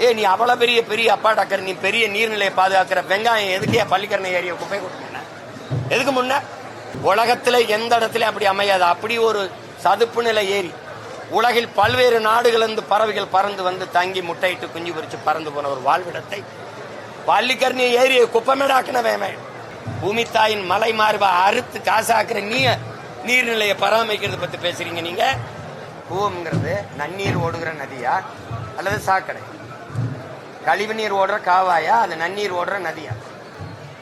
ஏ நீ அவ்வளவு பெரிய பெரிய அப்பா டாக்கர் நீ பெரிய நீர்நிலையை பாதுகாக்கிற வெங்காயம் எதுக்கே பள்ளிக்கரணை ஏரிய குப்பை கொடுக்கணும் எதுக்கு முன்ன? உலகத்துல எந்த இடத்துல அப்படி அமையாது. அப்படி ஒரு சதுப்பு நிலை ஏரி. உலகில் பல்வேறு நாடுகளிலிருந்து பறவைகள் பறந்து வந்து தங்கி முட்டையிட்டு குஞ்சு பொரிச்சு பறந்து போன ஒரு வாழ்விடத்தை பள்ளிக்கரணி ஏரியை குப்பமேடாக்கினவன் பூமி தாயின் மலை மார்பா அறுத்து காசாக்குற நீ நீர்நிலையை பராமரிக்கிறது பத்தி பேசுறீங்க நீங்க? கூவம்ங்கிறது நன்னீர் ஓடுகிற நதியா அல்லது சாக்கடை? கழிவுநீர் ஓடுற காவாயா? அது நன்னீர் ஓடுற நதியா?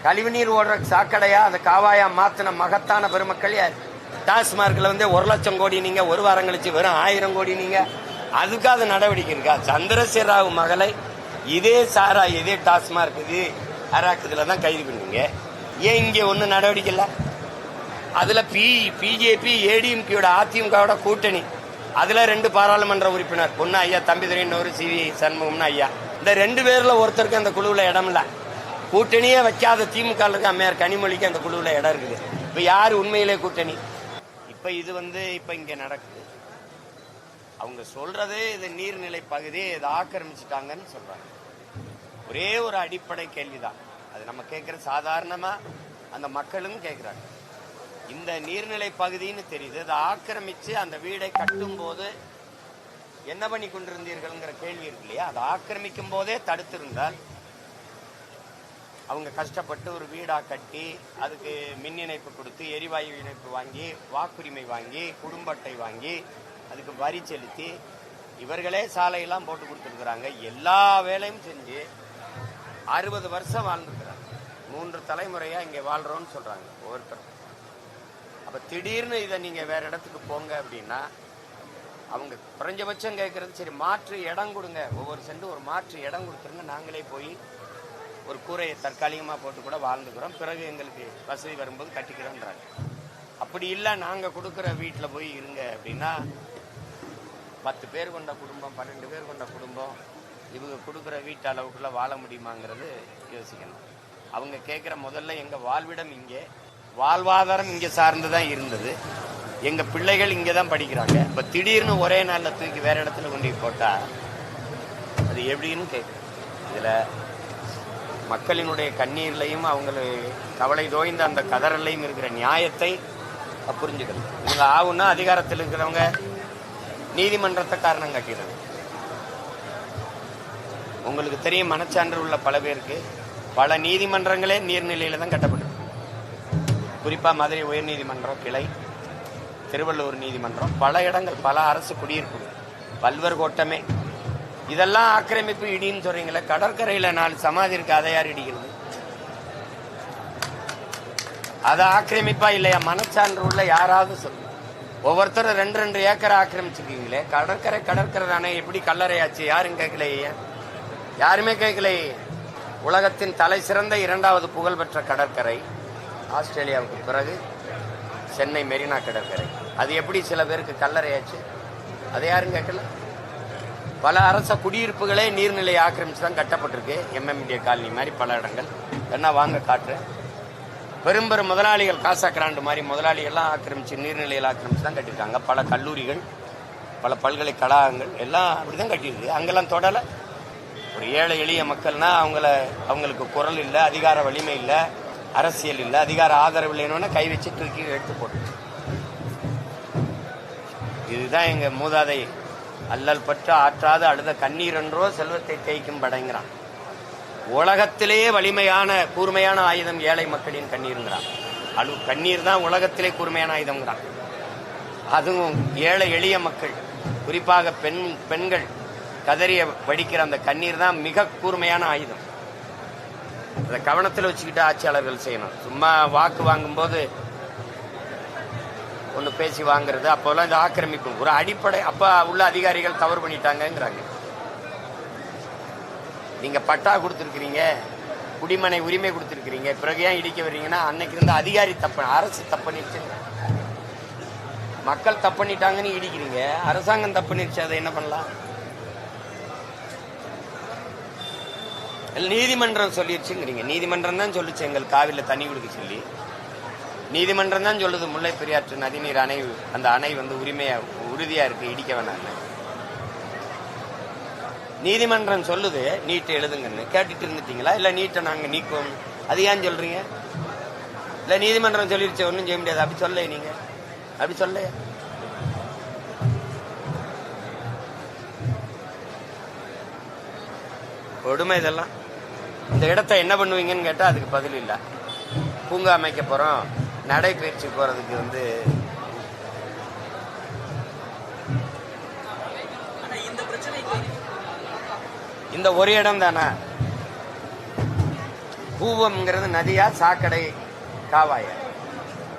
கழிவுநீர் ஓடுற சாக்கடையா? அந்த காவாயா மாத்தின மகத்தான பெருமக்கள் யார்? டாஸ்மார்க்ல வந்து ஒரு லட்சம் கோடி நீங்க ஒரு வாரம் கழிச்சு வெறும் ஆயிரம் கோடி நீங்க. அதுக்காக நடவடிக்கை இருக்கா? சந்திரசேகர ராவ் மகளை இதே சாரா இதே டாஸ்மார்க் இது அராக்குதுல தான் கைது பண்ணுவீங்க ஏன் இங்கே ஒன்றும் நடவடிக்கை இல்லை? அதில் பி பிஜேபி ஏடிஎம்கேயோட அதிமுகவோட கூட்டணி. அதுல ரெண்டு பாராளுமன்ற உறுப்பினர் ஒன்னு ஐயா தம்பிதுரை இன்னொரு சி வி சண்முகம்னு ஐயா. இந்த ரெண்டு பேர்ல ஒருத்தருக்கு அந்த குழுவுல இடம் இல்ல. கூட்டணியே வைக்காத திமுக இருக்கு அம்மையார் கனிமொழிக்கு அந்த குழுவுல இடம் இருக்குது. இப்ப யாரு உண்மையிலே கூட்டணி? இப்ப இது வந்து இப்ப இங்க நடக்குது. அவங்க சொல்றது இது நீர்நிலை பகுதி இதை ஆக்கிரமிச்சிட்டாங்கன்னு சொல்றாங்க. ஒரே ஒரு அடிப்படை கேள்விதான். அது நம்ம கேட்குற சாதாரணமா அந்த மக்களும் கேட்கிறாங்க இந்த நீர்நிலை பகுதின்னு தெரியுது. அதை ஆக்கிரமிச்சு அந்த வீடை கட்டும் போது என்ன பண்ணி கொண்டிருந்தீர்கள்ங்கிற கேள்வி இருக்கு இல்லையா? அதை ஆக்கிரமிக்கும் போதே தடுத்திருந்தால் அவங்க கஷ்டப்பட்டு ஒரு வீடா கட்டி அதுக்கு மின் இணைப்பு கொடுத்து எரிவாயு இணைப்பு வாங்கி வாக்குரிமை வாங்கி குடும்ப அட்டை வாங்கி அதுக்கு வரி செலுத்தி இவர்களே சாலையெல்லாம் போட்டு கொடுத்துருக்குறாங்க. எல்லா வேலையும் செஞ்சு அறுபது வருஷம் வாழ்ந்துருக்குறாங்க. மூன்று தலைமுறையா இங்கே வாழ்றோம்னு சொல்றாங்க ஒவ்வொருத்தரும். அப்போ திடீர்னு இதை நீங்கள் வேற இடத்துக்கு போங்க அப்படின்னா அவங்க குறைஞ்சபட்சம் கேட்கறது சரி மாற்று இடம் கொடுங்க. ஒவ்வொரு சென்று ஒரு மாற்று இடம் கொடுத்துருங்க. நாங்களே போய் ஒரு கூரையை தற்காலிகமாக போட்டு கூட வாழ்ந்துக்கிறோம். பிறகு எங்களுக்கு வசதி வரும்போது கட்டிக்கிறோன்றாங்க. அப்படி இல்லை நாங்கள் கொடுக்குற வீட்டில் போய் இருங்க அப்படின்னா பத்து பேர் கொண்ட குடும்பம் பன்னெண்டு பேர் கொண்ட குடும்பம் இவங்க கொடுக்குற வீட்டு அளவுக்குள்ளே வாழ முடியுமாங்கிறது யோசிக்கணும். அவங்க கேட்குற முதல்ல எங்கள் வாழ்விடம் இங்கே. வாழ்வாதாரம் இங்கே சார்ந்து தான் இருந்தது. எங்கள் பிள்ளைகள் இங்கே தான் படிக்கிறாங்க. இப்போ திடீர்னு ஒரே நாளில் தூக்கி வேறு இடத்துல கொண்டு போட்டால் அது எப்படின்னு கேட்குறேன் இதில் மக்களினுடைய கண்ணீர்லையும் அவங்கள கவலை தோய்ந்த அந்த கதறலையும் இருக்கிற நியாயத்தை புரிஞ்சுக்கணும். இவங்க ஆகுன்னா அதிகாரத்தில் இருக்கிறவங்க நீதிமன்றத்தை காரணம் காட்டிடுறது உங்களுக்கு தெரியும் மனச்சான்று உள்ள பல பேருக்கு பல நீதிமன்றங்களே நீர்நிலையில தான் கட்டப்பட்டது குறிப்பாக மதுரை உயர்நீதிமன்றம் கிளை திருவள்ளூர் நீதிமன்றம் பல இடங்கள் பல அரசு குடியிருப்பு பல்வர் கோட்டமே. இதெல்லாம் ஆக்கிரமிப்பு இடின்னு சொல்றீங்களே கடற்கரையில் நாலு சமாதி இருக்கு அதை யார் இடிக்கிறது? அது ஆக்கிரமிப்பா இல்லையா? மனச்சான்று உள்ள யாராவது சொல்லு. ஒவ்வொருத்தரும் ரெண்டு ரெண்டு ஏக்கரை ஆக்கிரமிச்சிருக்கீங்களே. கடற்கரை கடற்கரை தானே எப்படி கல்லறையாச்சு? யாரும் கேட்கலையே யாருமே கேட்கலையே? உலகத்தின் தலை சிறந்த இரண்டாவது புகழ்பெற்ற கடற்கரை. ஆஸ்திரேலியாவுக்கு பிறகு சென்னை மெரினா கடற்கரை. அது எப்படி சில பேருக்கு கல்லறையாச்சு? அதை யாரும் கேட்கல. பல அரச குடியிருப்புகளே நீர்நிலை ஆக்கிரமிச்சு தான் கட்டப்பட்டிருக்கு எம்எம்டிஏ காலனி மாதிரி பல இடங்கள். என்ன வாங்க காட்டுறேன். பெரும் பெரும் முதலாளிகள் காசா கிராண்டு மாதிரி முதலாளிகள்லாம் ஆக்கிரமிச்சு நீர்நிலையில் ஆக்கிரமிச்சு தான் கட்டியிருக்காங்க. பல கல்லூரிகள் பல பல்கலைக்கழகங்கள் எல்லாம் அப்படிதான் கட்டியிருக்கு. அங்கெல்லாம் தொடலை. ஒரு ஏழை எளிய மக்கள்னா அவங்கள அவங்களுக்கு குரல் இல்லை அதிகார வலிமை இல்லை. அரசியல் இல்லை அதிகார ஆதரவு இல்லைன்னு கை வச்சு தூக்கி எடுத்து போட்டு. இதுதான் எங்க மூதாதை அல்லல் பற்று ஆற்றாது அழுத கண்ணீர் என்றோ செல்வத்தை தேய்க்கும் படைங்கிறான். உலகத்திலேயே வலிமையான கூர்மையான ஆயுதம் ஏழை மக்களின் கண்ணீருங்கிறான். அழு கண்ணீர் தான் உலகத்திலே கூர்மையான ஆயுதம்ங்கிறான். அதுவும் ஏழை எளிய மக்கள் குறிப்பாக பெண் பெண்கள் கதறிய வடிக்கிற அந்த கண்ணீர் தான் மிக கூர்மையான ஆயுதம். அதை கவனத்தில் வச்சுக்கிட்டு ஆட்சியாளர்கள் செய்யணும். சும்மா வாக்கு வாங்கும்போது ஒன்று பேசி வாங்குறது அப்போல்லாம் இந்த ஆக்கிரமிப்பு ஒரு அடிப்படை அப்ப உள்ள அதிகாரிகள் தவறு பண்ணிட்டாங்கங்கிறாங்க. நீங்க பட்டா கொடுத்துருக்குறீங்க குடிமனை உரிமை கொடுத்துருக்குறீங்க பிறகு ஏன் இடிக்க வர்றீங்கன்னா அன்னைக்கு இருந்த அதிகாரி தப்பு அரசு தப்பண்ணிடுச்சு மக்கள் தப்பு பண்ணிட்டாங்கன்னு இடிக்கிறீங்க அரசாங்கம் தப்பண்ணிடுச்சு அதை என்ன பண்ணலாம்? நீதிமன்றம் சொல்லிடுச்சுங்கிறீங்க நீதிமன்றம் தான் சொல்லிச்சு எங்கள் காவிரியில் தண்ணி கொடுக்க சொல்லி. நீதிமன்றம் தான் சொல்லுது முல்லை பெரியாற்று நதிநீர் அணை அந்த அணை வந்து உரிமையா உறுதியா இருக்கு இடிக்க வேணாம்னு. நீதிமன்றம் சொல்லுது நீட்டை எழுதுங்கன்னு. கேட்டுட்டு இருந்துட்டீங்களா? இல்ல நீட்டை நாங்க நீக்குவோம். அது ஏன் சொல்றீங்க? இல்ல நீதிமன்றம் சொல்லிருச்சு ஒன்றும் செய்ய முடியாது. அப்படி சொல்ல நீங்க. அப்படி சொல்ல. கொடுமை இதெல்லாம். இந்த இடத்த என்ன பண்ணுவீங்கன்னு கேட்டால் அதுக்கு பதில் இல்லை. பூங்கா அமைக்க போகிறோம் நடைபயிற்சி போகிறதுக்கு வந்து இந்த ஒரு இடம் தானே? பூவம்ங்கிறது நதியா சாக்கடை காவாயா?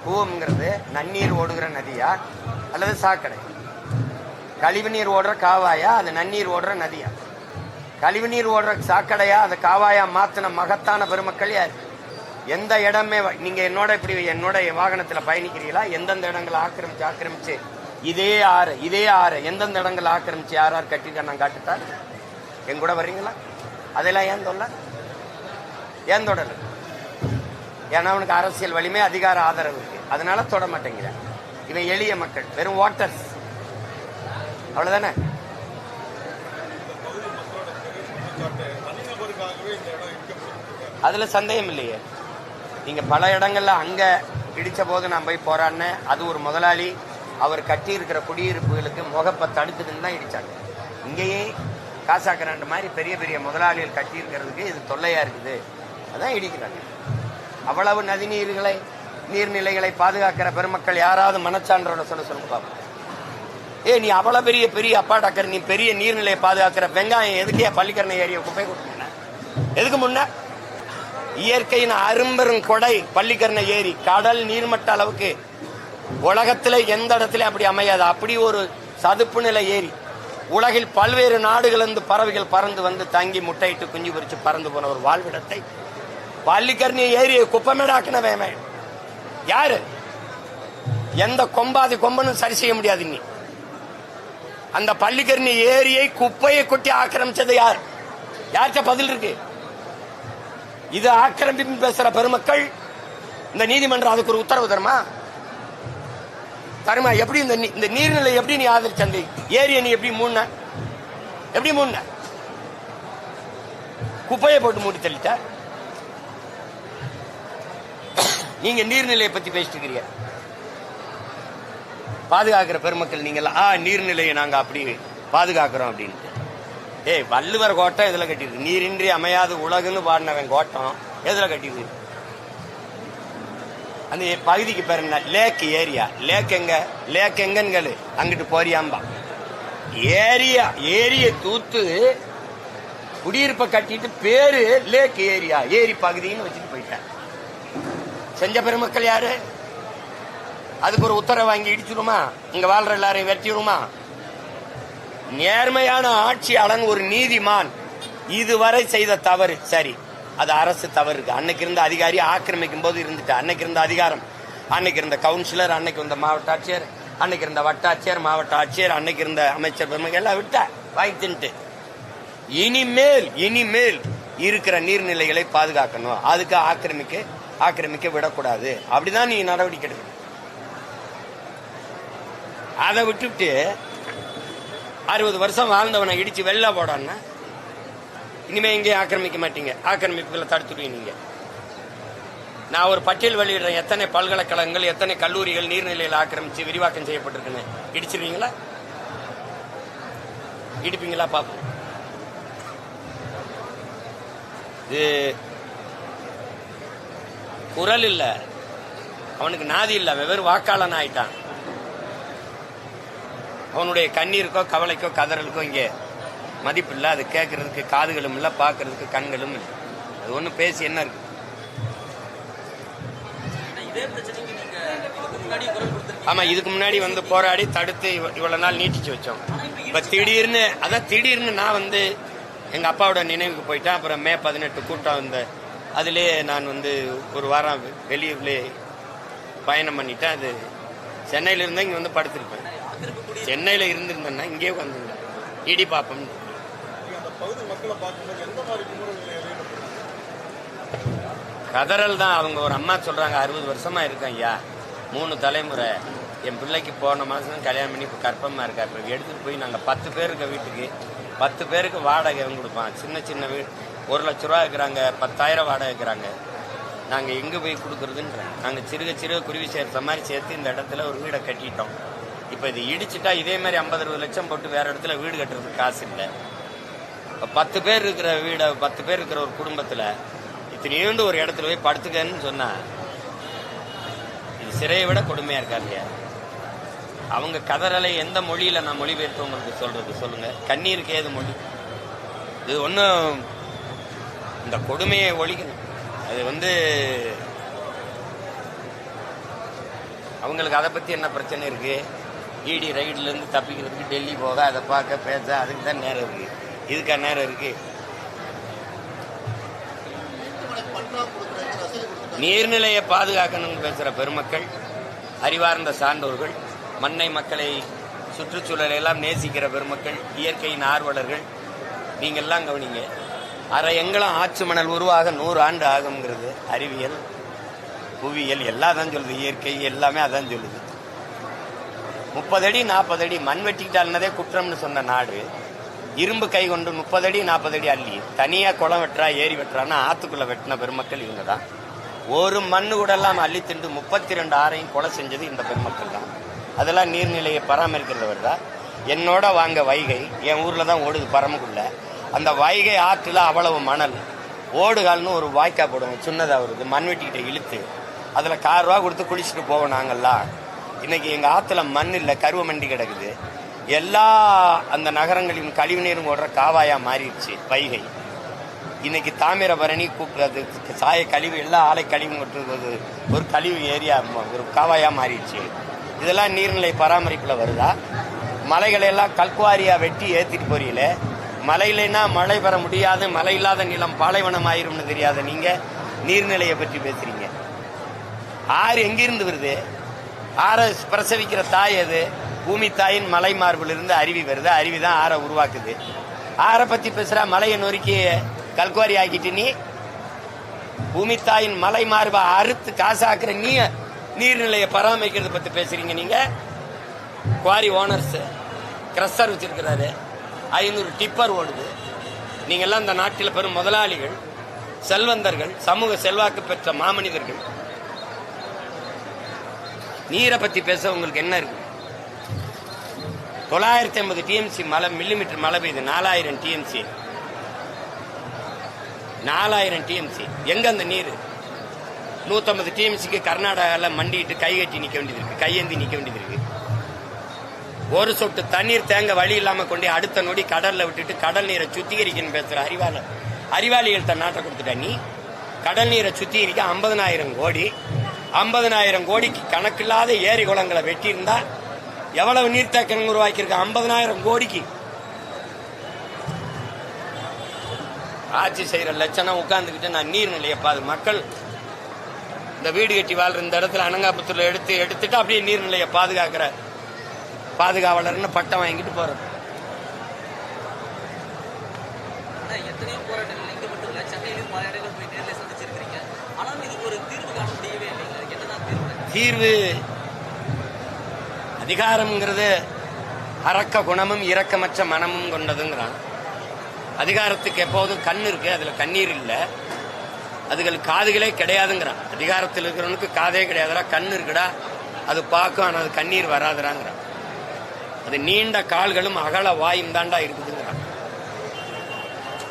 பூவம்ங்கிறது நன்னீர் ஓடுகிற நதியா அல்லது சாக்கடை? கழிவு நீர் ஓடுற காவாயா? அது நன்னீர் ஓடுற நதியா? கழிவு நீர் ஓடுற சாக்கடையா அதை காவாயா மாத்தின மகத்தான பெருமக்கள் யார்? எந்த இடமே நீங்க என்னோட இப்படி என்னோட வாகனத்துல பயணிக்கிறீங்களா எந்தெந்த இடங்களை ஆக்கிரமிச்சு ஆக்கிரமிச்சு? இதே ஆறு இதே ஆறு. எந்தெந்த இடங்களை ஆக்கிரமிச்சு யார் யார் கட்டிருக்க நான் காட்டுத்தா என் கூட வர்றீங்களா? அதெல்லாம் ஏன் தொல்ல? ஏன் தொடல? ஏன்னா அவனுக்கு அரசியல் வலிமை அதிகார ஆதரவு இருக்கு. அதனால தொட மாட்டேங்கிறான் இவன் எளிய மக்கள் வெறும் வாட்டர்ஸ் அவ்வளவுதானே? அதுல சந்தேகம் இல்லையே. நீங்க பல இடங்கள்ல அங்க இடிச்ச போது நான் போய் போராடினேன். அது ஒரு முதலாளி அவர் கட்டி இருக்கிற குடியிருப்புகளுக்கு முகப்பை தடுக்குதுன்னு தான் இடிச்சாங்க. இங்கேயே காசாக்கராண்டு மாதிரி பெரிய பெரிய முதலாளிகள் கட்டி இருக்கிறதுக்கு இது தொல்லையா இருக்குது. அதான் இடிக்கிறாங்க. அவ்வளவு நதிநீர்களை நீர்நிலைகளை பாதுகாக்கிற பெருமக்கள் யாராவது மனச்சான்றோட சொல்ல சொல்லுங்க பார்ப்போம் ஏ நீ அவ்வளவு பெரிய பெரிய அப்பாடாக்கர் நீ பெரிய நீர்நிலையை பாதுகாக்கிற வெங்காயம் எதுக்கே பள்ளிக்கரணை ஏரிய குப்பை கொடுத்தீங்க எதுக்கு முன்ன? இயற்கையின் அரும்பெரும் கொடை பள்ளிக்கரணை ஏரி கடல் நீர்மட்ட அளவுக்கு உலகத்தில் எந்த இடத்துல அப்படி அமையாது. அப்படி ஒரு சதுப்பு நிலை ஏரி. உலகில் பல்வேறு நாடுகளிலிருந்து பறவைகள் பறந்து வந்து தங்கி முட்டையிட்டு குஞ்சு பொறிச்சு பறந்து போன ஒரு வாழ்விடத்தை பள்ளிக்கரணி ஏரியை குப்பமேடாக்குனவன் அவன். யாரு? எந்த கொம்பாதி கொம்பனும் சரி செய்ய முடியாது நீ. அந்த பள்ளிக்கரணி ஏரியை குப்பையை கொட்டி ஆக்கிரமிச்சது யார்? யார்கிட்ட பதில் இருக்கு? இது ஆக்கிரமிப்பு பேசுற பெருமக்கள் இந்த நீதிமன்றம் அதுக்கு ஒரு உத்தரவு தருமா? தருமா? எப்படி இந்த இந்த நீர்நிலை எப்படி நீ ஆதரிச்ச அந்த ஏரியை நீ எப்படி மூண எப்படி மூண குப்பையை போட்டு மூடி தள்ளிட்ட? நீங்க நீர்நிலையை பத்தி பேசிட்டு இருக்கிறீங்க. பாதுகாக்கிற பெருமக்கள் நீங்கள் ஆ நீர்நிலையை நாங்கள் அப்படி பாதுகாக்கிறோம் அப்படின்ட்டு. ஏய் வள்ளுவர் கோட்டம் இதில் கட்டியிருக்கு? நீரின்றி அமையாது உலகுன்னு பாடினவன் கோட்டம் எதில் கட்டியிருக்கு? அந்த பகுதிக்கு பேர் என்ன? லேக் ஏரியா லேக் எங்க? லேக் எங்கன்னு அங்கிட்டு போறியாம்பா. ஏரியா ஏரியை தூத்து குடியிருப்பை கட்டிட்டு பேரு லேக் ஏரியா ஏரி பகுதின்னு வச்சுட்டு போயிட்டேன் செஞ்ச பெருமக்கள் யாரு? அதுக்கு ஒரு உத்தரவு வாங்கி இடிச்சிருமா இங்க வாழ்ற எல்லாரையும் வெட்டிடுமா? நேர்மையான ஆட்சியாளன் ஒரு நீதிமான். இதுவரை செய்த தவறு. சரி அது அரசு தவறு இருக்கு அன்னைக்கு இருந்த அதிகாரி ஆக்கிரமிக்கும் போது இருந்துட்டு. அன்னைக்கு இருந்த அதிகாரம். அன்னைக்கு இருந்த கவுன்சிலர் அன்னைக்கு இருந்த மாவட்ட ஆட்சியர் அன்னைக்கு இருந்த வட்டாட்சியர் மாவட்ட ஆட்சியர் அன்னைக்கு இருந்த அமைச்சர் பெருமைகள் எல்லாம் விட்ட வாங்கி தின்ட்டு இனிமேல் இனிமேல் இருக்கிற நீர்நிலைகளை பாதுகாக்கணும். அதுக்கு ஆக்கிரமிக்க ஆக்கிரமிக்க விடக்கூடாது. அப்படிதான் நீ நடவடிக்கை எடுக்கணும். அதை விட்டுவிட்டு அறுபது வருஷம் வாழ்ந்தவனை இடிச்சு வெளில போடான்னா இனிமே இங்கே ஆக்கிரமிக்க மாட்டீங்க. ஆக்கிரமிப்புகளை தடுத்துடுவீங்க நீங்க. நான் ஒரு பட்டியல் வெளியிடுறேன். எத்தனை பல்கலைக்கழகங்கள் எத்தனை கல்லூரிகள் நீர்நிலையில் ஆக்கிரமிச்சு விரிவாக்கம் செய்யப்பட்டிருக்குன்னு. இடிச்சிருவீங்களா? இடிப்பீங்களா? பாப்போம் இது குரல் இல்லை. அவனுக்கு நாதி இல்லை. வெவ்வேறு வாக்காளன் ஆயிட்டான் அவனுடைய கண்ணீருக்கோ கவலைக்கோ கதறலுக்கோ இங்கே மதிப்பு இல்லை. அது கேட்கறதுக்கு காதுகளும் இல்லை பார்க்கறதுக்கு கண்களும் இல்லை. அது ஒன்றும் பேசி என்ன இருக்கு? ஆமா இதுக்கு முன்னாடி வந்து போராடி தடுத்து இவ- இவ்வளவு நாள் நீட்டிச்சு வச்சோம் இப்ப திடீர்னு அதான் திடீர்னு நான் வந்து எங்க அப்பாவோட நினைவுக்கு போயிட்டேன். அப்புறம் மே பதினெட்டு கூட்டம் இந்த அதுலயே நான் வந்து ஒரு வாரம் வெளியூர்லயே பயணம் பண்ணிட்டேன். அது சென்னையில இருந்தா இங்க வந்து படுத்திருப்பேன். சென்னையில இருந்திருந்தேன்னா இங்கே வந்து இடி பார்ப்போம் கதறல் தான் அவங்க ஒரு அம்மா சொல்றாங்க அறுபது வருஷமா இருக்கேன் ஐயா. மூணு தலைமுறை. என் பிள்ளைக்கு போன மாதம் கல்யாணம் பண்ணி இப்போ கற்பமா இருக்கா. இப்போ எடுத்துகிட்டு போய் நாங்கள் பத்து பேர் இருக்க வீட்டுக்கு பத்து பேருக்கு வாடகை கொடுப்பான். சின்ன சின்ன வீடு ஒரு லட்ச ரூபா இருக்கிறாங்க பத்தாயிரம் வாடகை இருக்கிறாங்க நாங்கள் எங்கே போய் கொடுக்குறதுன்றாங்க நாங்கள் சிறுக சிறுக குருவி சேர்த்த மாதிரி சேர்த்து இந்த இடத்துல ஒரு வீடை கட்டிட்டோம். இப்போ இது இடிச்சிட்டா இதே மாதிரி ஐம்பது அறுபது லட்சம் போட்டு வேற இடத்துல வீடு கட்டுறதுக்கு காசு இல்லை. இப்போ பத்து பேர் இருக்கிற வீடை பத்து பேர் இருக்கிற ஒரு குடும்பத்தில் இத்தனையோண்டு ஒரு இடத்துல போய் படுத்துக்கன்னு சொன்னால் இது சிறையை விட கொடுமையாக இருக்கா இல்லையா? அவங்க கதறலை எந்த மொழியில் நான் மொழிபெயர்த்து உங்களுக்கு சொல்லுங்கள் சொல்லுங்க. கண்ணீருக்கு ஏது மொழி? இது ஒன்றும் இந்த கொடுமையை ஒழிக்கணும் அது வந்து அவங்களுக்கு அதை பற்றி என்ன பிரச்சனை இருக்குது இடி ரைட்லேருந்து தப்பிக்கிறதுக்கு டெல்லி போக அதை பார்க்க பேச அதுக்கு தான் நேரம் இருக்கு. இதுக்கா நேரம் இருக்கு? நீர்நிலையை பாதுகாக்கணும்னு பேசுகிற பெருமக்கள் அறிவார்ந்த சான்றோர்கள் மண்ணை மக்களை சுற்றுச்சூழலை எல்லாம் நேசிக்கிற பெருமக்கள் இயற்கையின் ஆர்வலர்கள் நீங்கள்லாம் கவனிங்க. அரை எங்களும் ஆற்று மணல் உருவாக நூறு ஆண்டு ஆகுங்கிறது அறிவியல் புவியியல் எல்லாம் தான் சொல்லுது. இயற்கை எல்லாமே அதான் சொல்லுது. முப்பது அடி நாற்பது அடி மண் வெட்டிக்கிட்டால்னதே குற்றம்னு சொன்ன நாடு இரும்பு கை கொண்டு முப்பது அடி நாற்பது அடி அள்ளி தனியாக குளம் வெட்டுறா ஏரி வெட்டுறான்னா ஆத்துக்குள்ள வெட்டின பெருமக்கள் இவங்க தான் ஒரு மண்ணு கூட இல்லாமல் அள்ளி திண்டு முப்பத்தி ரெண்டு ஆறையும் கொலை செஞ்சது இந்த பெருமக்கள் தான். அதெல்லாம் நீர்நிலையை பராமரிக்கிறவர் தான். என்னோட வாங்க வைகை என் ஊரில் தான் ஓடுது பரமக்குள்ள அந்த வைகை ஆற்றுல அவ்வளவு மணல். ஓடுகால்னு ஒரு வாய்க்கா போடுவோம் சின்னதாக வருது மண்வெட்டிக்கிட்ட இழுத்து. அதில் கார் ரூபா கொடுத்து குளிச்சுட்டு போவோம் நாங்கள்லாம். இன்னைக்கு எங்க ஆத்துல மண் இல்ல கருவ மண்டி கிடக்குது. எல்லா அந்த நகரங்களின் கழிவு நீரும் ஓடுற காவாயா மாறிடுச்சு வைகை. இன்னைக்கு தாமிரபரணி கூப்பிட்டு சாய கழிவு எல்லா ஆலை கழிவு கொட்டுறது ஒரு கழிவு ஏரியா ஒரு காவாயா மாறிடுச்சு. இதெல்லாம் நீர்நிலை பராமரிப்புல வருதா? மலைகளை எல்லாம் கல்குவாரியா வெட்டி ஏத்திட்டு போறீங்களே? மழை இல்லைன்னா மழை பெற முடியாது மழை இல்லாத நிலம் பாலைவனம் ஆயிரும்னு தெரியாத நீங்க நீர்நிலையை பற்றி பேசுறீங்க. ஆறு எங்கிருந்து வருது? ஆற பிரசவிக்கிற தாய் எது பூமி தாயின் மலை மார்பிலிருந்து அருவி வருது. அருவி தான் ஆறை உருவாக்குது. ஆறை பத்தி பேசுறா மலையை நொறுக்கி கல்குவாரி ஆக்கிட்டு நீ பூமி தாயின் மலை மார்பை அறுத்து காசாக்குற நீ நீர்நிலையை பராமரிக்கிறது பத்தி பேசுறீங்க நீங்க. குவாரி ஓனர்ஸ் கிரஸ்டர் வச்சிருக்கிறாரு. ஐநூறு டிப்பர் ஓடுது. நீங்க எல்லாம் இந்த நாட்டில் பெரும் முதலாளிகள் செல்வந்தர்கள் சமூக செல்வாக்கு பெற்ற மாமனிதர்கள். நீரை பத்தி பேச உங்களுக்கு என்ன இருக்கு? தொள்ளாயிரத்தி ஐம்பது டிஎம்சி மழை மில்லிமீட்டர் மழை பெய்யுது. நாலாயிரம் டிஎம்சி நாலாயிரம் டிஎம்சி எங்க அந்த நீர்? நூத்தம்பது டிஎம்சிக்கு கர்நாடகாவில் மண்டிட்டு கை கட்டி நிற்க வேண்டியது இருக்கு. கையேந்தி நிற்க வேண்டியது இருக்கு. ஒரு சொட்டு தண்ணீர் தேங்க வழி இல்லாமல் கொண்டு அடுத்த நொடி கடலில் விட்டுட்டு கடல் நீரை சுத்திகரிக்கணும் பேசுகிற அறிவாளர் அறிவாளிகள் தன் நாட்டை கொடுத்துட்ட நீ. கடல் நீரை சுத்திகரிக்க ஐம்பதனாயிரம் கோடி ஐம்பதனாயிரம் கோடிக்கு கணக்கில்லாத ஏரி குளங்களை வெட்டியிருந்தா எவ்வளவு நீர்த்தேக்கம் உருவாக்கியிருக்க? ஐம்பதனாயிரம் கோடிக்கு. ஆட்சி செய்கிற லட்சணம் உட்காந்துக்கிட்டு நான் நீர்நிலையை பாது மக்கள் இந்த வீடு கட்டி வாழ்ற இந்த இடத்துல அனங்காபுத்தூர்ல எடுத்து எடுத்துட்டு அப்படியே நீர்நிலையை பாதுகாக்கிற பாதுகாவலர்னு பட்டம் வாங்கிட்டு போறது. எத்தனையோ போராட்டங்கள் இங்க மட்டும் இல்ல சென்னையிலும் பல இடங்கள் போய் நேர்ல சந்திச்சிருக்கீங்க ஆனாலும் இதுக்கு ஒரு தீர்வு காண முடியவே இல்லைங்க அதுக்கு என்னதான் தீர்வு. அதிகாரம்ங்கிறது அரக்க குணமும் இரக்கமற்ற மனமும் கொண்டதுங்கிறான். அதிகாரத்துக்கு எப்போதும் கண் இருக்கு அதுல கண்ணீர் இல்லை. அதுகள் காதுகளே கிடையாதுங்கிறான். அதிகாரத்தில் இருக்கிறவனுக்கு காதே கிடையாதுடா கண் இருக்குடா அது பார்க்கும் ஆனால் அது கண்ணீர் வராதுடாங்கிறான். அது நீண்ட கால்களும் அகல வாயும் தாண்டா இருக்குதுங்கிறான்.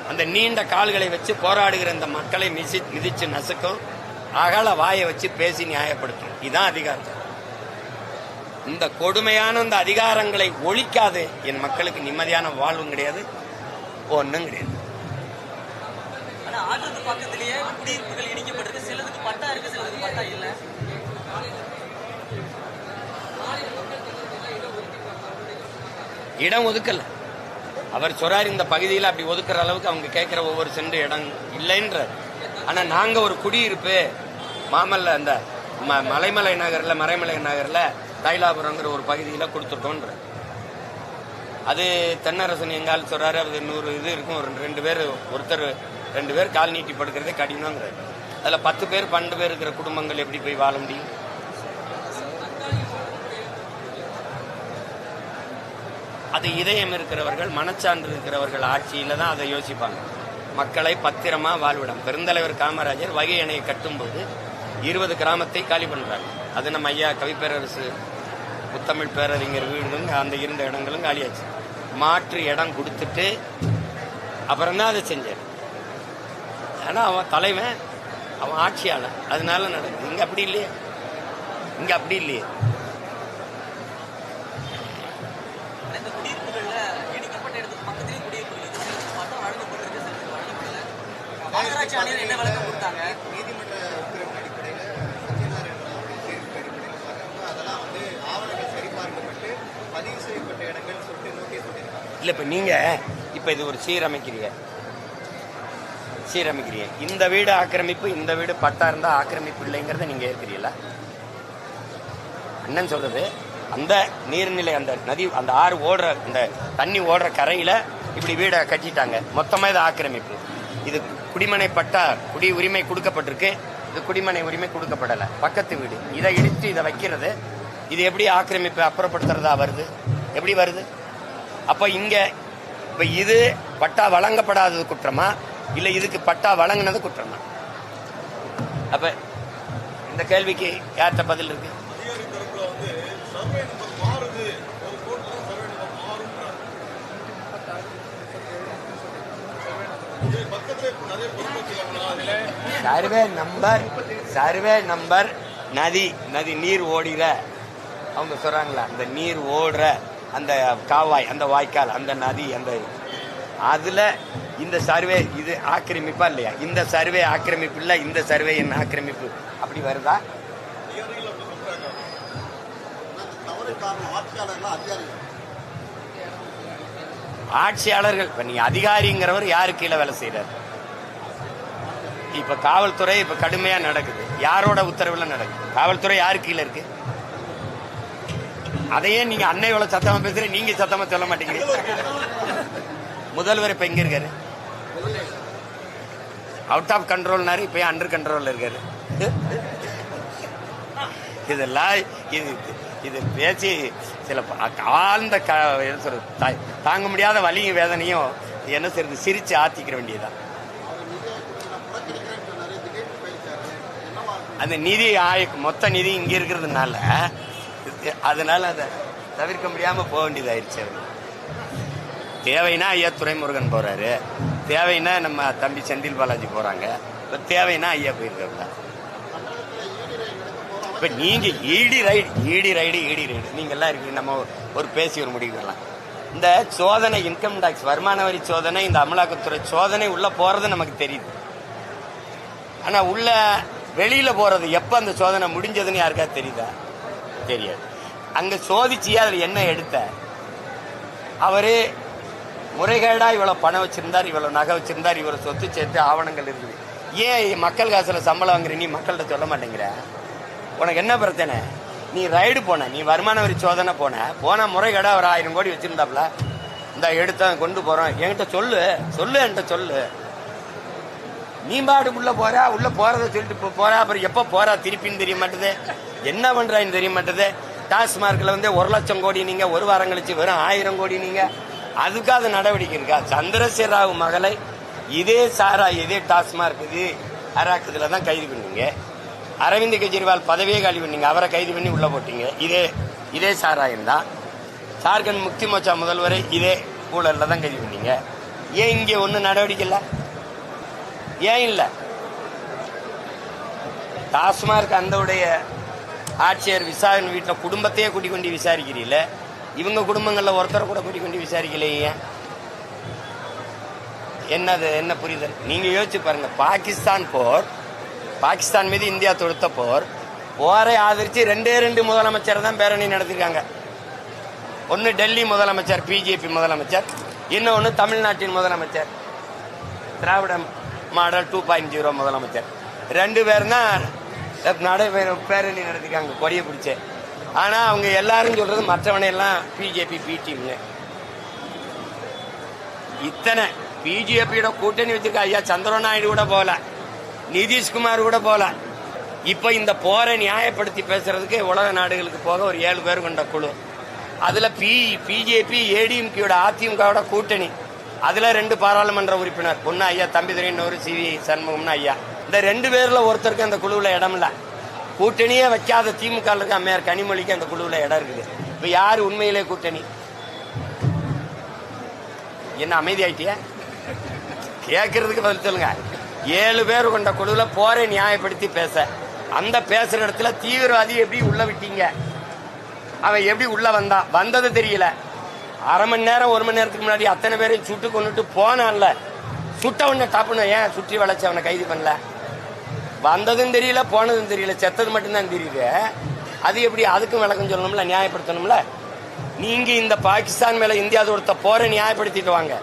அந்த நீண்ட கால்களை வச்சு போராடுகிற இந்த மக்களை மிசி மிதிச்சு நசுக்கும். அகல வாயை வச்சு பேசி நியாயப்படுத்தும். இதுதான் அதிகாரம். இந்த கொடுமையான இந்த அதிகாரங்களை ஒழிக்காது. என் மக்களுக்கு நிம்மதியான வாழ்வும் கிடையாது ஒன்றும் கிடையாது. இடம் ஒதுக்கல. அவர் சொல்றாரு இந்த பகுதியில் அப்படி ஒதுக்குற அளவுக்கு அவங்க கேட்கிற ஒவ்வொரு சென்று இடம் இல்லைன்ற ஆனா நாங்க ஒரு குடியிருப்பு மாமல்ல அந்த ம- மலைமலை நகர்ல மறைமலை நகர்ல தைலாபுரங்கிற ஒரு பகுதியில கொடுத்துட்டோன்ற. அது தென்னரசன் எங்கால் சொல்றாரு அது நூறு இது இருக்கும் ஒரு ரெண்டு பேர் ஒருத்தர் ரெண்டு பேர் கால் நீட்டி படுக்கிறதே கடினங்கிறாரு அதுல பத்து பேர் பன்னெண்டு பேர் இருக்கிற குடும்பங்கள் எப்படி போய் வாழ முடியும்? அது இதயம் இருக்கிறவர்கள் மனச்சான்று இருக்கிறவர்கள் ஆட்சியில தான் அதை யோசிப்பாங்க. மக்களை பத்திரமா வாழ்விடம் பெருந்தலைவர் காமராஜர் வகை அணையை கட்டும்போது இருபது கிராமத்தை காலி பண்றாங்க அது நம்ம ஐயா கவிப்பேரரசு முத்தமிழ் பேரறிஞர் வீடுகளும் அந்த இருந்த இடங்களும் காலியாச்சு. மாற்று இடம் கொடுத்துட்டு அப்புறம் தான் அதை செஞ்சார். ஆனால் அவன் தலைவன் அவன் ஆட்சியாளர் அதனால நடக்குது. இங்க அப்படி இல்லையே. இங்க அப்படி இல்லையே. இல்ல இப்ப நீங்க இப்ப இது ஒரு சீரமைக்கிறீங்க. சீரமைக்கிறீங்க. இந்த வீடு ஆக்கிரமிப்பு இந்த வீடு பட்டா இருந்தா ஆக்கிரமிப்பு இல்லைங்கிறத நீங்க ஏற்கிறீங்களா? அண்ணன் சொல்றது அந்த நீர்நிலை அந்த நதி அந்த ஆறு ஓடுற இந்த தண்ணி ஓடுற கரையில இப்படி வீடை கட்டிட்டாங்க. மொத்தமா இது ஆக்கிரமிப்பு. இது குடிமனை பட்டா குடி உரிமை கொடுக்கப்பட்டிருக்கு. இது குடிமனை உரிமை கொடுக்கப்படல. பக்கத்து வீடு. இதை இடித்து இதை வைக்கிறது. இது எப்படி ஆக்கிரமிப்பு அப்புறப்படுத்துறதா வருது? எப்படி வருது? அப்ப இங்க இப்ப இது பட்டா வழங்கப்படாதது குற்றமா? இல்ல இதுக்கு பட்டா வழங்கினது குற்றமா? அப்ப இந்த கேள்விக்கு யார்கிட்ட பதில் இருக்கு? சர்வே நம்பர் சர்வே நம்பர் நதி நதி நீர் ஓடுகிற. அவங்க சொல்றாங்களா அந்த நீர் ஓடுற அந்த காவாய் அந்த வாய்க்கால் அந்த நதி அந்த அதுல இந்த சர்வே இது ஆக்கிரமிப்பா இல்லையா? இந்த சர்வே ஆக்கிரமிப்பு இல்ல இந்த சர்வே என்ன ஆக்கிரமிப்பு. அப்படி வருதா? அதிகாரிகள். ஆட்சியாளர்கள் இப்ப நீ அதிகாரிங்கிறவர் யாரு கீழே வேலை செய்யறாரு இப்ப காவல்துறை இப்ப கடுமையா நடக்குது. யாரோட உத்தரவுல நடக்குது? காவல்துறை யாரு கீழே இருக்கு? அதையே நீங்க அன்னை இவ்வளவு சத்தமா பேசுறீங்க நீங்க சத்தமா சொல்ல மாட்டீங்க. முதல்வர் இப்ப எங்க இருக்காரு? அவுட் ஆஃப் கண்ட்ரோல்னாரு இப்ப அண்டர் கண்ட்ரோல்ல இருக்காரு? இதெல்லாம் இது இது பேசி சில ஆழ்ந்த க என்ன சொல்றது தா- தாங்க முடியாத வலியும் வேதனையும் என்ன செய்யறது சிரிச்சு ஆத்திக்கிற வேண்டியதுதான். அந்த நிதி ஆய மொத்த நிதி இங்க இருக்கிறதுனால அதனால அதை தவிர்க்க முடியாம போக வேண்டியதாயிருச்சு அவர் தேவைன்னா ஐயா துரைமுருகன் போறாரு. தேவைன்னா நம்ம தம்பி செந்தில் பாலாஜி போறாங்க. இப்ப தேவைன்னா ஐயா போயிருக்காங்க இப்ப நீங்க ED raid ED raid ED raid. நீங்க எல்லாம் இருக்கீங்க நம்ம ஒரு பேசி ஒரு முடிவு வரலாம். இந்த சோதனை இன்கம் டாக்ஸ் வருமான வரி சோதனை இந்த அமலாக்கத்துறை சோதனை உள்ள போறது நமக்கு தெரியுது. ஆனா உள்ள வெளியில போறது எப்ப அந்த சோதனை முடிஞ்சதுன்னு யாருக்காவது தெரியுதா? தெரியாது. அங்க சோதிச்சு அதில் என்ன எடுத்த? அவரு முறைகேடா இவ்வளவு பணம் வச்சிருந்தார் இவ்வளவு நகை வச்சிருந்தார் இவ்வளவு சொத்து சேர்த்து ஆவணங்கள் இருக்குது. ஏன் மக்கள் காசுல சம்பளம் வாங்குற நீ மக்கள்கிட்ட சொல்ல மாட்டேங்கிற. உனக்கு என்ன பிரச்சனை? நீ ரைடு போன நீ வருமான வரி சோதனை போன. போன முறைகேடா ஒரு ஆயிரம் கோடி வச்சிருந்தாப்ல. இந்த எடுத்த கொண்டு போறோம் என்கிட்ட சொல்லு. சொல்லு என்கிட்ட சொல்லு. நீ பாடு உள்ள போறா உள்ள போறத சொல்லிட்டு போ- போறா. அப்புறம் எப்ப போறா திருப்பின்னு தெரிய மாட்டேது. என்ன பண்றான்னு தெரிய மாட்டேது. டாஸ்மார்க்ல வந்து ஒரு லட்சம் கோடி நீங்க ஒரு வாரம் கழிச்சு வெறும் ஆயிரம் கோடி நீங்க. அதுக்காக நடவடிக்கை இருக்கா? சந்திரசேகர ராவ் மகளை இதே சாரா இதே டாஸ்மார்க் இது அராக் தான் கைது பண்ணுவீங்க அரவிந்த் கெஜ்ரிவால் பதவியே காலி பண்ணீங்க அவரை கைது பண்ணி உள்ள போட்டீங்க. இதே இதே சாராயம் தான். ஜார்க்கண்ட் முக்தி மோர்ச்சா முதல்வரை இதே ஊழல்ல தான் கைது பண்ணீங்க. ஏன் இங்கே ஒன்றும் நடவடிக்கை இல்லை? ஏன் இல்லை? டாஸ்மார்க் அந்த உடைய ஆட்சியர் விசாரணை வீட்டில் குடும்பத்தையே கூட்டி கொண்டு விசாரிக்கிறீல்ல இவங்க குடும்பங்களில் ஒருத்தரை கூட கூட்டி கொண்டு விசாரிக்கலையே என்னது என்ன புரிதல்? நீங்கள் யோசிச்சு பாருங்கள் பாகிஸ்தான் போர் பாகிஸ்தான் மீது இந்தியா தொடுத்த போர் போரை ஆதரித்து ரெண்டே ரெண்டு முதலமைச்சர் தான் பேரணி நடத்திருக்காங்க. ஒன்று டெல்லி முதலமைச்சர் பிஜேபி முதலமைச்சர் இன்னொன்று தமிழ்நாட்டின் முதலமைச்சர். Dravida model two point zero முதலமைச்சர். ரெண்டு பேரும் தான் நடைபெற பேரணி நடத்திருக்காங்க கொடியை பிடிச்சு. ஆனால் அவங்க எல்லாரும் சொல்கிறது மற்றவனையெல்லாம் பிஜேபி பி டீம்னு இத்தனை பிஜேபியோட கூட்டணி வச்சிருக்க ஐயா சந்திரநாயுடு நாயுடு கூட போல நிதிஷ்குமார் கூட போகலாம் இப்போ இந்த போரை நியாயப்படுத்தி பேசுறதுக்கு உலக நாடுகளுக்கு போக ஒரு ஏழு பேர் கொண்ட குழு. அதில் பி பிஜேபி ஏடிஎம்கேயோட அதிமுகவோட கூட்டணி. அதில் ரெண்டு பாராளுமன்ற உறுப்பினர் பொண்ணு ஐயா தம்பிதுரை இன்னொரு சி வி சண்முகம்னு ஐயா. இந்த ரெண்டு பேரில் ஒருத்தருக்கு அந்த குழுவில் இடம் கூட்டணியே வைக்காத திமுக இருக்க அம்மையார் கனிமொழிக்கு அந்த குழுவில் இடம் இருக்குது. இப்போ யாரு உண்மையிலே கூட்டணி? என்ன அமைதி ஆயிட்டியா கேட்கறதுக்கு பதில் சொல்லுங்க. ஏழு பேர் கொண்ட குழுவில் போரை நியாயப்படுத்தி பேச. அந்த பேசுற இடத்துல தீவிரவாதி எப்படி உள்ள விட்டீங்க? அவன் எப்படி உள்ள வந்தான் வந்தது தெரியல. அரை மணி நேரம் ஒரு மணி நேரத்துக்கு முன்னாடி அத்தனை பேரையும் சுட்டு கொண்டுட்டு போனான்ல. சுட்ட உடனே டாப்புன்னு ஏன் சுற்றி வளைச்சு அவனை கைது பண்ணல? வந்ததும் தெரியல போனதும் தெரியல. செத்தது மட்டும்தான் தெரியுது. அது எப்படி அதுக்கும் விளக்கம் சொல்லணும்ல நியாயப்படுத்தணும்ல? நீங்க இந்த பாகிஸ்தான் மேல இந்தியா தொடுத்த போரை நியாயப்படுத்திட்டு வாங்க.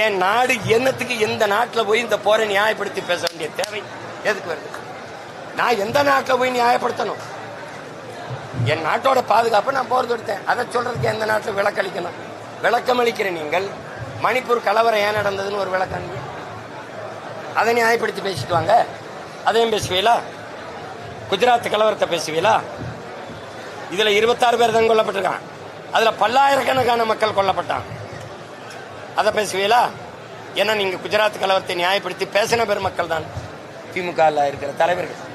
என் நாடு என்னத்துக்கு எந்த நாட்டில் போய் இந்த போரை நியாயப்படுத்தி பேச வேண்டிய தேவை? எதுக்கு வருது? நான் எந்த நாட்டில் போய் நியாயப்படுத்தணும்? என் நாட்டோட பாதுகாப்பை நான் போர் தொடுத்தேன் அதை சொல்றதுக்கு எந்த நாட்டில் விளக்களிக்கணும்? விளக்கம் அளிக்கிற நீங்கள் மணிப்பூர் கலவரம் ஏன் நடந்ததுன்னு ஒரு விளக்கம் அதை நியாயப்படுத்தி பேசிட்டு வாங்க. அதையும் பேசுவீங்களா? குஜராத் கலவரத்தை பேசுவீங்களா? இதில் இருபத்தாறு பேர் தான் கொல்லப்பட்டிருக்கான் அதில் பல்லாயிரக்கணக்கான மக்கள் கொல்லப்பட்டான் அதை பேசுவீங்களா? ஏன்னா நீங்க குஜராத் கலவரத்தை நியாயப்படுத்தி பேசின பெருமக்கள் தான். திமுக இருக்கிற தலைவர்கள்.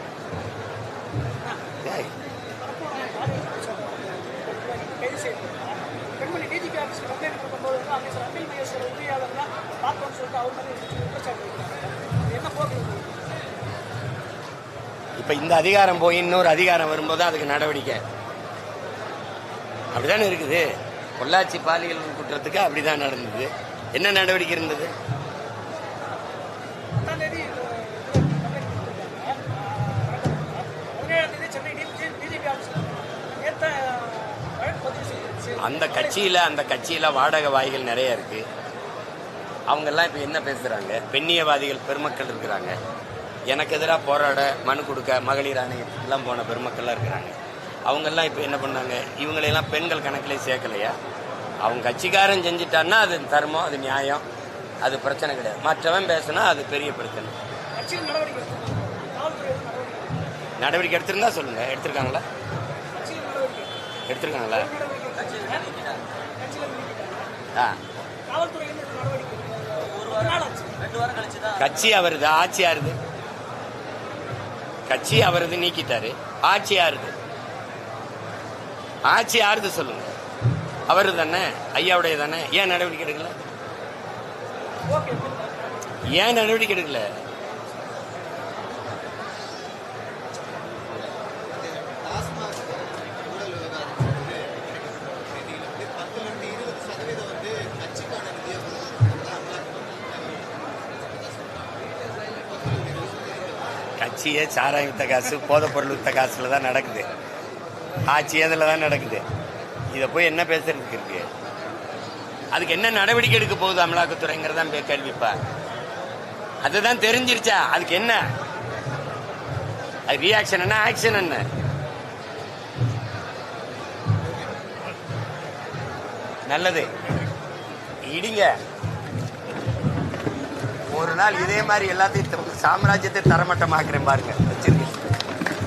இப்ப இந்த அதிகாரம் போய் இன்னொரு அதிகாரம் வரும்போது அதுக்கு நடவடிக்கை. அப்படிதானே இருக்குது? பொள்ளாச்சி பாலியல் குற்றத்துக்கு அப்படிதான் நடந்தது. என்ன நடவடிக்கை இருந்தது? அந்த கட்சியில அந்த கட்சியில வாடகை வாய்கள் நிறைய இருக்கு. அவங்க எல்லாம் இப்ப என்ன பேசுறாங்க? பெண்ணியவாதிகள் பெருமக்கள் இருக்கிறாங்க. எனக்கு எதிராக போராட மனு கொடுக்க மகளிர் ஆணையத்துக்கெல்லாம் போன பெருமக்கள்லாம் இருக்கிறாங்க. அவங்க எல்லாம் இப்ப என்ன பண்ணாங்க? இவங்களையெல்லாம் பெண்கள் கணக்கிலே சேர்க்கலையா? அவங்க கட்சிக்காரன் செஞ்சுட்டான்னா அது தர்மம் அது நியாயம் அது பிரச்சனை கிடையாது. மற்றவன் பேசினா அது பெரிய பிரச்சனை. நடவடிக்கை எடுத்திருந்தா சொல்லுங்க. எடுத்திருக்காங்களா? எடுத்திருக்காங்களா? ஆ. கட்சி அவருது ஆட்சி யாருது கட்சி அவரது நீக்கிட்டாரு. ஆட்சி யாருது? ஆட்சி யாருது சொல்லுங்க? அவரு தானே? ஐயாவுடைய தானே? ஏன் நடவடிக்கை எடுக்கல? ஏன் நடவடிக்கை எடுக்கல? கட்சியே சாராயம் வித்த காசு போதைப் பொருள் வித்த காசுல தான் நடக்குது. ஆட்சி அதில் தான் நடக்குது. இதை போய் என்ன பேசுறதுக்கு இருக்கு? அதுக்கு என்ன நடவடிக்கை எடுக்க போகுது அமலாக்கத்துறைங்கிறதான் கேள்விப்பா அதுதான் தெரிஞ்சிருச்சா? அதுக்கு என்ன? அது ரியாக்ஷன் என்ன ஆக்ஷன் என்ன? நல்லது. இடிங்க. ஒரு நாள் இதே மாதிரி எல்லாத்தையும் சாம்ராஜ்யத்தை தரமட்டமாக்குறேன் பாருங்க. வச்சிருங்க.